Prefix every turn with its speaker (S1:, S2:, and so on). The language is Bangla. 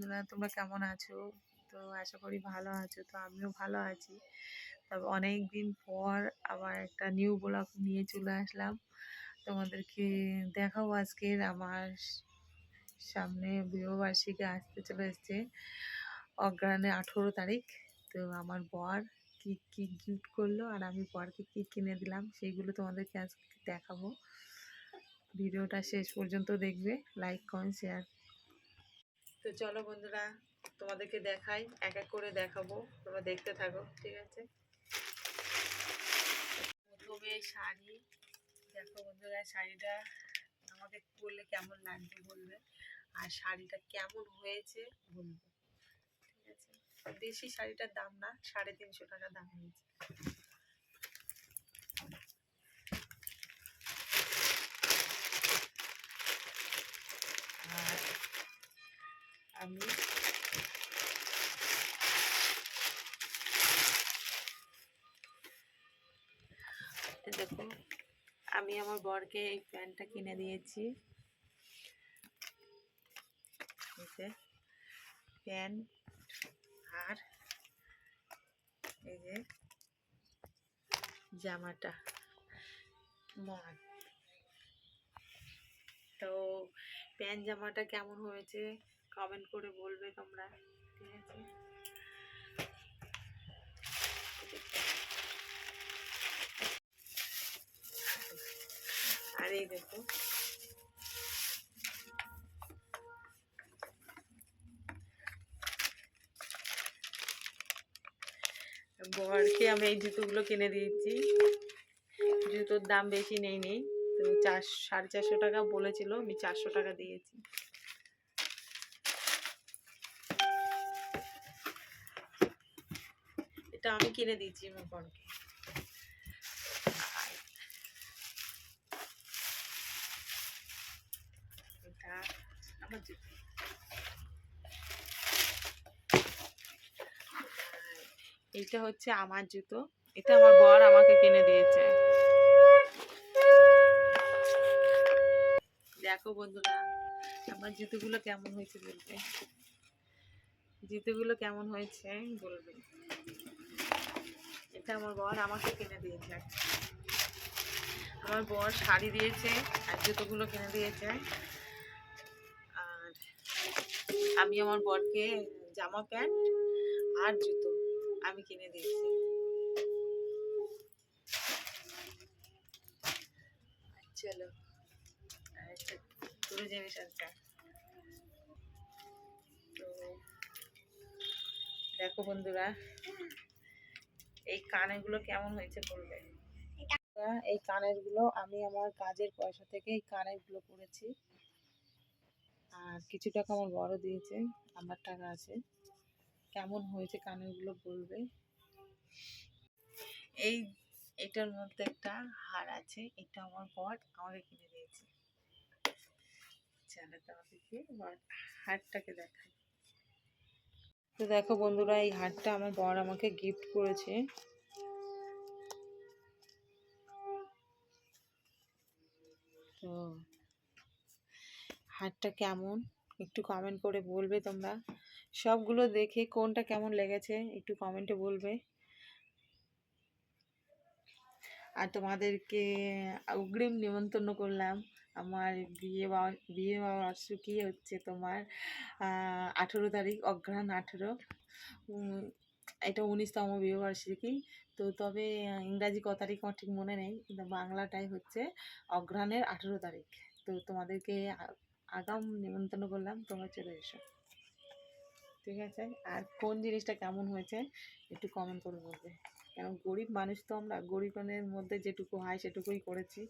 S1: বন্ধুরা, তোমরা কেমন আছো? তো আশা করি ভালো আছো, তো আমিও ভালো আছি। তবে অনেক দিন পর আবার একটা নিউ ব্লগ নিয়ে চলে আসলাম। তোমাদেরকে দেখাবো আজকের আমার সামনে বিবাহবার্ষিকী আসতে চলে এসছে অগ্রহায়ণে আঠেরো তারিখ। তো আমার বর কি কি গিফট করল আর আমি বরকে কি কিনে দিলাম সেইগুলো তোমাদেরকে আজকে দেখাবো। ভিডিওটা শেষ পর্যন্ত দেখবে লাইক কমেন্ট শেয়ার তো চলো বন্ধুরা, তোমাদেরকে দেখাই, এক এক করে দেখাবো, তোমরা দেখতে থাকো, ঠিক আছে? প্রথমে শাড়ি, দেখো বন্ধুরা শাড়িটা আমাকে পরলে কেমন লাগবে বলবে, আর শাড়িটা কেমন হয়েছে বলবে, ঠিক আছে? বেশি শাড়িটার দাম না, সাড়ে তিনশো টাকা দাম হয়েছে আর আমি এই দেখো আমি আমার বরকে এই প্যান্টটা কিনে দিয়েছি। প্যান্ট আর এই যে জামাটা মন তো প্যান্ট জামাটা কেমন হয়েছে? কমেন্ট করে বলবে তোমরা, ঠিক আছে? আর এই দেখো। বরকে আমি এই জুতোগুলো কিনে দিয়েছি। জুতোর দাম বেশি নেই নেই। তো চার সাড়ে চারশো টাকা বলেছিল, আমি চারশো টাকা দিয়েছি। এটা আমি কিনে দিয়েছি আমার বরকে এটা এইটা হচ্ছে আমার জুতো। এটা আমার বর আমাকে কিনে দিয়েছে। দেখো বন্ধুরা, আমার জুতোগুলো কেমন হয়েছে বলবে জুতোগুলো কেমন হয়েছে বলবে। এটা আমার বর আমাকে কিনে দিয়েছে। আমার বর শাড়ি দিয়েছে আর জুতোগুলো কিনে দিয়েছে। আর আমি আমার বরকে জামা প্যান্ট আর জুতো আমি কিনে দিয়েছি। চলো জিনিস আছে তো দেখো বন্ধুরা, এই কানেরগুলো কেমন হয়েছে বলবে? এই কানেরগুলো, আমি আমার কাজের পয়সা থেকে এই কানেরগুলো করেছি। আর কিছু টাকা আমার বড় দিয়েছে আমার টাকা আছে। কেমন হয়েছে কানেরগুলো বলবে? এই, এটার মধ্যে একটা হার আছে, এটা আমার বর আমাকে কিনে দিয়েছে। চলো তোমাদেরকে এবার হারটাকে দেখাই। তো দেখো বন্ধুরা, এই হারটা আমার বর আমাকে গিফট করেছে। তো হারটা কেমন? একটু কমেন্ট করে বলবে তোমরা। সবগুলো দেখে কোনটা কেমন লেগেছে, একটু কমেন্টে বলবে। আর তোমাদেরকে অগ্রিম নিমন্ত্রণ করলাম। আমার বিয়ে বা, বিয়ে বার্ষিকী হচ্ছে তোমার আঠেরো তারিখ অগ্রহায়ণ আঠেরো। এটা উনিশতম বিয়ে বার্ষিকী তো তবে ইংরাজি ক তারিখ আমার ঠিক মনে নেই, কিন্তু বাংলাটাই হচ্ছে অগ্রহায়ণের আঠেরো তারিখ। তো তোমাদেরকে আগাম নিমন্ত্রণ করলাম, তোমরা চলে এসো। ঠিক আছে? আর কোন জিনিসটা কেমন হয়েছে, একটু কমেন্ট করে বলবে। কারণ গরিব মানুষ তো আমরা গরিবের মধ্যে যেটুকু হয় সেটুকুই করেছি।